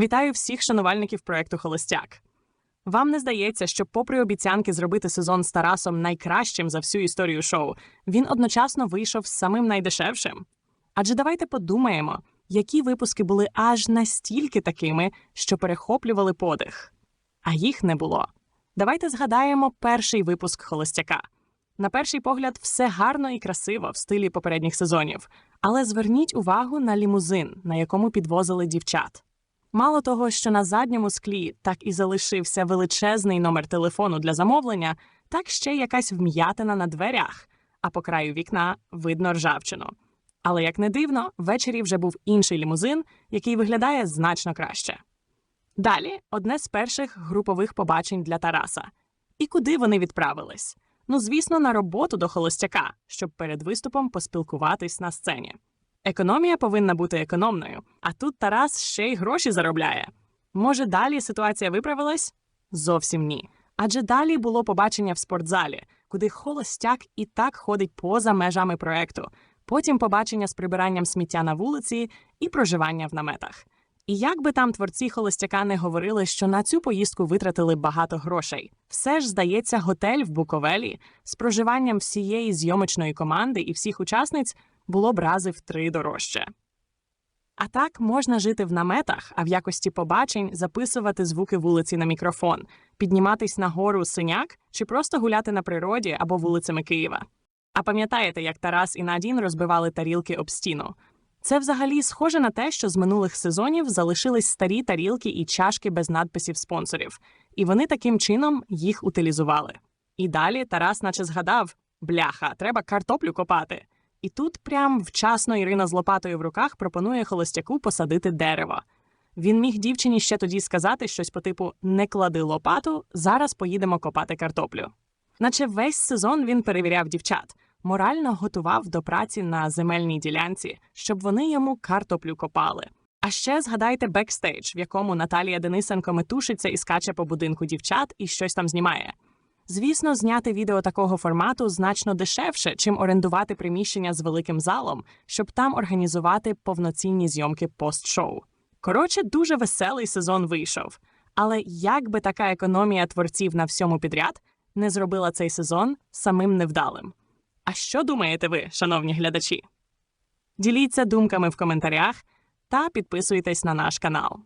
Вітаю всіх шанувальників проекту Холостяк. Вам не здається, що, попри обіцянки зробити сезон з Тарасом найкращим за всю історію шоу, він одночасно вийшов з самим найдешевшим? Адже давайте подумаємо, які випуски були аж настільки такими, що перехоплювали подих. А їх не було. Давайте згадаємо перший випуск Холостяка. На перший погляд, все гарно і красиво в стилі попередніх сезонів, але зверніть увагу на лімузин, на якому підвозили дівчат. Мало того, що на задньому склі так і залишився величезний номер телефону для замовлення, так ще якась вм'ятина на дверях, а по краю вікна видно ржавчину. Але як не дивно, ввечері вже був інший лімузин, який виглядає значно краще. Далі одне з перших групових побачень для Тараса. І куди вони відправились? Ну, звісно, на роботу до холостяка, щоб перед виступом поспілкуватись на сцені. Економія повинна бути економною, а тут Тарас ще й гроші заробляє. Може, далі ситуація виправилась? Зовсім ні. Адже далі було побачення в спортзалі, куди холостяк і так ходить поза межами проекту. Потім побачення з прибиранням сміття на вулиці і проживання в наметах. І як би там творці холостяка не говорили, що на цю поїздку витратили багато грошей, все ж здається, готель в Буковелі з проживанням всієї зйомочної команди і всіх учасниць було б рази в три дорожче. А так можна жити в наметах, а в якості побачень записувати звуки вулиці на мікрофон, підніматись на гору синяк чи просто гуляти на природі або вулицями Києва. А пам'ятаєте, як Тарас і Надін розбивали тарілки об стіну? Це взагалі схоже на те, що з минулих сезонів залишились старі тарілки і чашки без надписів спонсорів, і вони таким чином їх утилізували. І далі Тарас, наче згадав: бляха, треба картоплю копати. І тут прям вчасно Ірина з лопатою в руках пропонує холостяку посадити дерево. Він міг дівчині ще тоді сказати щось по типу не клади лопату, зараз поїдемо копати картоплю. Наче весь сезон він перевіряв дівчат, морально готував до праці на земельній ділянці, щоб вони йому картоплю копали. А ще згадайте бекстейдж, в якому Наталія Денисенко метушиться і скаче по будинку дівчат і щось там знімає. Звісно, зняти відео такого формату значно дешевше, чим орендувати приміщення з великим залом, щоб там організувати повноцінні зйомки пост-шоу. Коротше, дуже веселий сезон вийшов. Але як би така економія творців на всьому підряд не зробила цей сезон самим невдалим? А що думаєте ви, шановні глядачі? Діліться думками в коментарях та підписуйтесь на наш канал.